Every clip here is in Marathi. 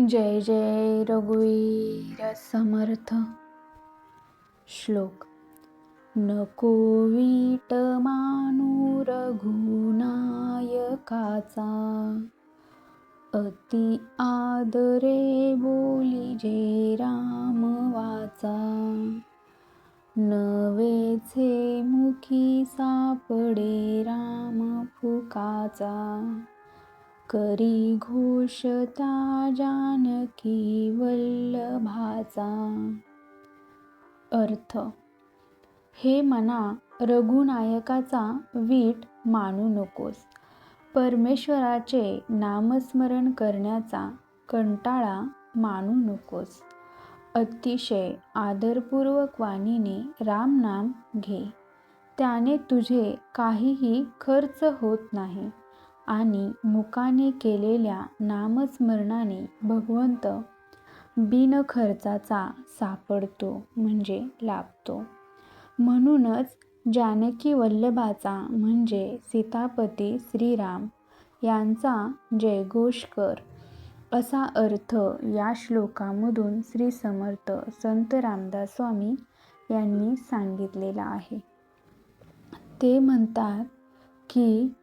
जय जय रघुवीर समर्थ. श्लोक. नको वीट मानू रघुनायकाचा. अति आदरे बोली जे राम वाचा. नवेचे मुखी सापडे राम फुकाचा. करी घोषता जानकी वल्लभाचा. अर्थ. हे मना रघुनायकाचा वीट मानू नकोस. परमेश्वराचे नामस्मरण करण्याचा कंटाळा मानू नकोस. अतिशय आदरपूर्वक वाणीने रामनाम घे. त्याने तुझे काहीही खर्च होत नाही. आणि मुकाने केलेल्या नामस्मरणाने भगवंत बिनखर्चाचा सापडतो म्हणजे लाभतो. म्हणूनच जानकी वल्लभाचा म्हणजे सीतापती श्रीराम यांचा जयघोष कर असा अर्थ या श्लोकामधून श्री समर्थ संत रामदास स्वामी यांनी सांगितलेला आहे. ते म्हणतात की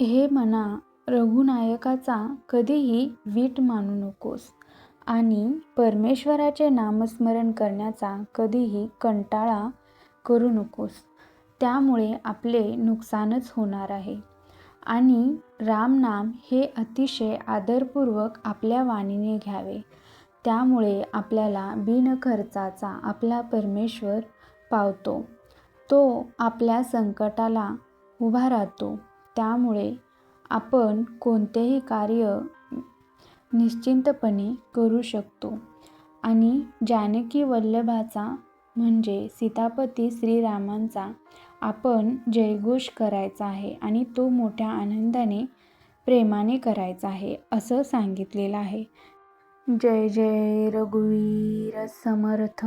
हे मना रघुनायकाचा कधीही वीट मानू नकोस. आणि परमेश्वराचे नामस्मरण करण्याचा कधीही कंटाळा करू नकोस. त्यामुळे आपले नुकसानच होणार आहे. आणि रामनाम हे अतिशय आदरपूर्वक आपल्या वाणीने घ्यावे. त्यामुळे आपल्याला बिनखर्चाचा आपला परमेश्वर पावतो. तो आपल्या संकटाला उभा राहतो. त्यामुळे आपण कोणतेही कार्य निश्चिंतपणे करू शकतो. आणि जानकी वल्लभाचा म्हणजे सीतापती श्रीरामांचा आपण जयघोष करायचा आहे आणि तो मोठ्या आनंदाने प्रेमाने करायचा आहे असं सांगितलेलं आहे. जय जय रघुवीर समर्थ.